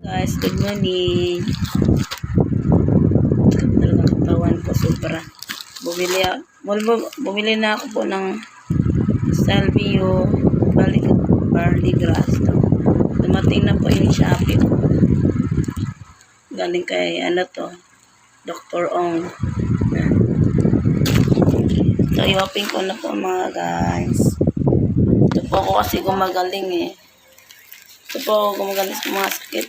Guys, good morning. Talagang katawan ko sobra. Bumili, bumili na ako po ng salvio barley, barley grass. No? Dumating na po yung Shopee ko. Galing kay ano to, Dr. Ong. So, i-open ko na po mga guys. Ito po ako kasi gumagaling eh. Ito po gumagaling sa mga sakit.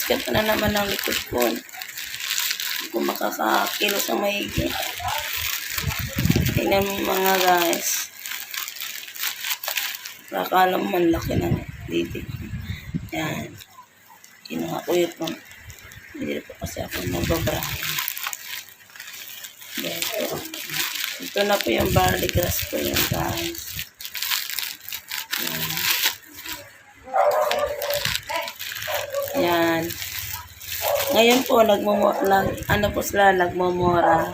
Sakit na naman ang likod ko. Hindi ko makakakilos ang maigi. Tingnan mo mga guys. Akala mo man laki ng didi. Yan. Kinuha ko yun po. Hindi po kasi ako magbabrahin. Ito. Ito na po yung barley grass ko yun guys. Yan. Ngayon po, nagmumo, nag, ano po sila, nagmumura.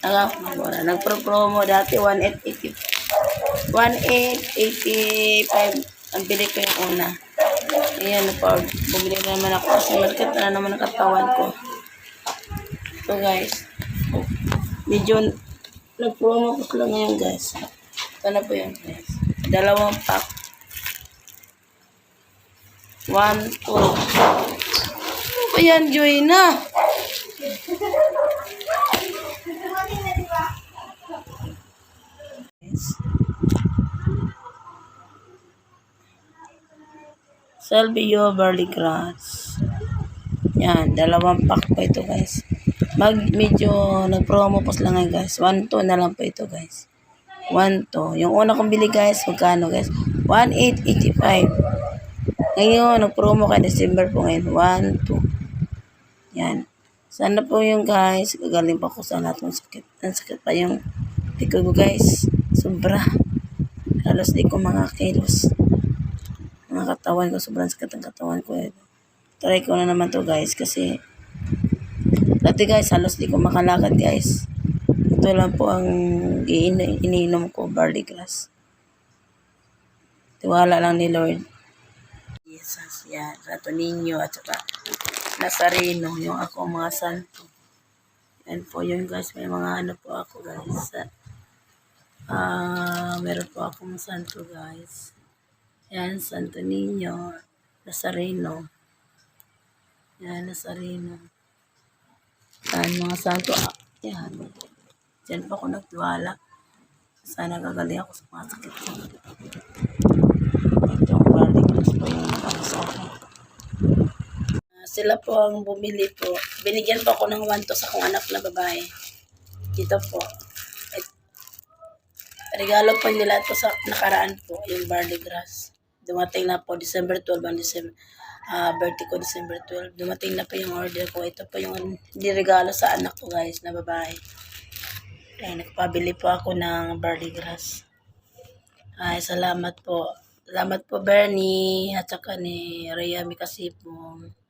Nagmumura. Nagpro-promo dati 1885. 1885 ang bili ko yung una. Ayan po, bumili na naman ako kasi malkat na naman ang katawan ko. Ito guys. Medyo nag-promo ko sila ngayon guys. Ito na po yun guys. Dalawang pack. One, two. Ano ba yan, Joy na? Salvio barley grass. Yan, dalawang pack po ito guys. Mag medyo nag-promo po sila ngayon guys. 1 2 na lang po ito guys. 1 2. Yung una kong bili guys, magkano guys? 1885. Ngayon, nag-promo kay December po ngayon. 1 2. Yan. Sana po yung guys, gagaling pa ko sa lahat ng sakit. Ang sakit pa yung likod ko guys. Sobra. Halos di ko mga kilos. Mga katawan ko, sobrang sakit ang katawan ko. Eh. Try ko na naman to guys kasi dati guys, halos di ko makalakad guys. Ito lang po ang iin- iniinom ko, barley grass. Tiwala lang ni Lord. Jesus, yan. Rato Niño at saka Nazareno, yung ako mga santo. Yan po yun guys, may mga ano po ako guys. Ah, meron po akong santo guys. Yan, Santo Niño, Nazareno. Yan, Nazareno. Yan, mga santo. Ah, yan. Diyan po ako nagtiwala. Sana gagaling ako sa mga sakit ko. Ito ang balik po yung ano sa. Sila po ang bumili po. Binigyan po ako ng wanto sa akong anak na babae. Dito po. Et, regalo po nila ito sa nakaraan po, yung barley grass. Dumating na po December 12 ang December. ah birthday ko December 12. Dumating na po yung order ko. Ito po yung niregalo sa anak ko guys na babae. Ay, nagpabili po ako ng barley grass. Ay, salamat po. Salamat po Bernie at saka ni Rhea Mikasipong.